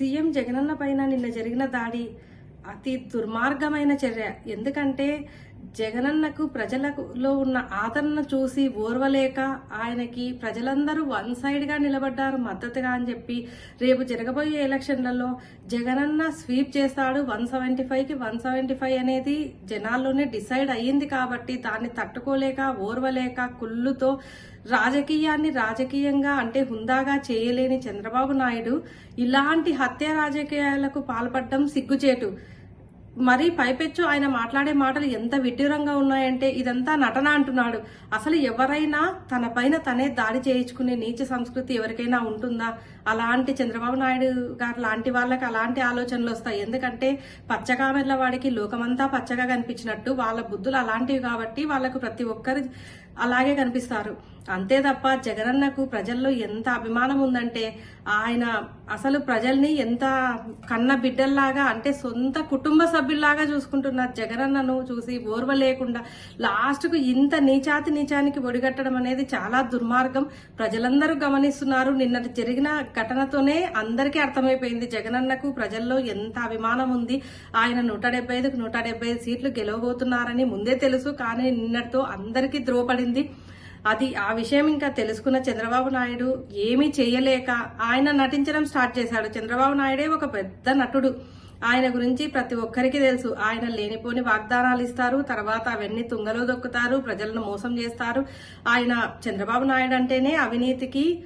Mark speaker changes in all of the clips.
Speaker 1: CM Jagananna పైన నిన్న జరిగిన దాడి అతి దుర్మార్గమైన చర్య. ఎందుకంటే జగనన్నకు ప్రజలలో ఉన్న ఆదరణ చూసి ఓర్వలేక ఆయనకి ప్రజలందరూ వన్ సైడ్గా నిలబడ్డారు మద్దతుగా అని చెప్పి రేపు జరగబోయే ఎలక్షన్లలో జగనన్న స్వీప్ చేస్తాడు వన్ సెవెంటీ ఫైవ్కి వన్ సెవెంటీ ఫైవ్ అనేది జనాల్లోనే డిసైడ్ అయ్యింది కాబట్టి దాన్ని తట్టుకోలేక ఓర్వలేక కుళ్ళుతో రాజకీయాన్ని రాజకీయంగా అంటే హుందాగా చేయలేని చంద్రబాబు నాయుడు ఇలాంటి హత్య రాజకీయాలకు పాల్పడడం సిగ్గుచేటు. మరి పైపెచ్చు ఆయన మాట్లాడే మాటలు ఎంత విడ్డూరంగా ఉన్నాయంటే ఇదంతా నటన అంటున్నాడు. అసలు ఎవరైనా తన పైన తనే దాడి చేయించుకునే నీచ సంస్కృతి ఎవరికైనా ఉంటుందా? అలాంటి చంద్రబాబు నాయుడు గారు లాంటి వాళ్ళకి అలాంటి ఆలోచనలు వస్తాయి. ఎందుకంటే పచ్చకామెర్ల వాడికి లోకమంతా పచ్చగా కనిపించినట్టు వాళ్ళ బుద్ధులు అలాంటివి కాబట్టి వాళ్ళకు ప్రతి ఒక్కరు అలాగే కనిపిస్తారు. అంతే తప్ప జగనన్నకు ప్రజల్లో ఎంత అభిమానం ఉందంటే ఆయన అసలు ప్రజల్ని ఎంత కన్న బిడ్డల్లాగా అంటే సొంత కుటుంబ సభ్యుల్లాగా చూసుకుంటున్న జగనన్నను చూసి ఓర్వ లేకుండా లాస్ట్కు ఇంత నీచాతి నీచానికి ఒడిగట్టడం అనేది చాలా దుర్మార్గం. ప్రజలందరూ గమనిస్తున్నారు. నిన్న జరిగిన ఘటనతోనే అందరికీ అర్థమైపోయింది. జగనన్నకు ప్రజల్లో ఎంత అభిమానం ఉంది. ఆయన నూట డెబ్బై ఐదుకు నూట డెబ్బై ఐదు సీట్లు గెలవబోతున్నారని ముందే తెలుసు. కానీ నిన్నటితో అందరికీ ద్రోపడింది అది ఆ విషయం ఇంకా తెలుసుకున్న చంద్రబాబు నాయుడు ఏమీ చేయలేక ఆయన నటించడం స్టార్ట్ చేశాడు. చంద్రబాబు నాయుడే ఒక పెద్ద నటుడు. ఆయన గురించి ప్రతి ఒక్కరికి తెలుసు. ఆయన లేనిపోని వాగ్దానాలు ఇస్తారు. తర్వాత అవన్నీ తుంగలో దొక్కుతారు. ప్రజలను మోసం చేస్తారు. ఆయన చంద్రబాబు నాయుడు అంటేనే అవినీతికి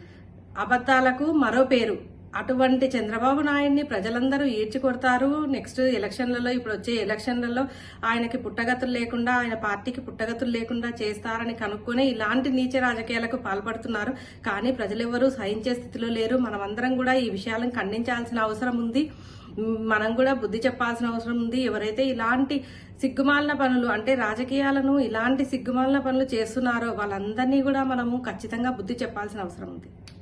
Speaker 1: అబద్ధాలకు మరో పేరు. అటువంటి చంద్రబాబు నాయుడిని ప్రజలందరూ ఈడ్చి కొడతారు నెక్స్ట్ ఎలక్షన్లలో ఇప్పుడు వచ్చే ఎలక్షన్లలో ఆయనకి పుట్టగతులు లేకుండా ఆయన పార్టీకి పుట్టగతులు లేకుండా చేస్తారని కనుక్కొని ఇలాంటి నీచ రాజకీయాలకు పాల్పడుతున్నారు. కానీ ప్రజలెవరూ సహించే స్థితిలో లేరు. మనమందరం కూడా ఈ విషయాలను ఖండించాల్సిన అవసరం ఉంది. మనం కూడా బుద్ధి చెప్పాల్సిన అవసరం ఉంది. ఎవరైతే ఇలాంటి సిగ్గుమాలిన పనులు అంటే రాజకీయాలను ఇలాంటి సిగ్గుమాలిన పనులు చేస్తున్నారో వాళ్ళందరినీ కూడా మనము ఖచ్చితంగా బుద్ధి చెప్పాల్సిన అవసరం ఉంది.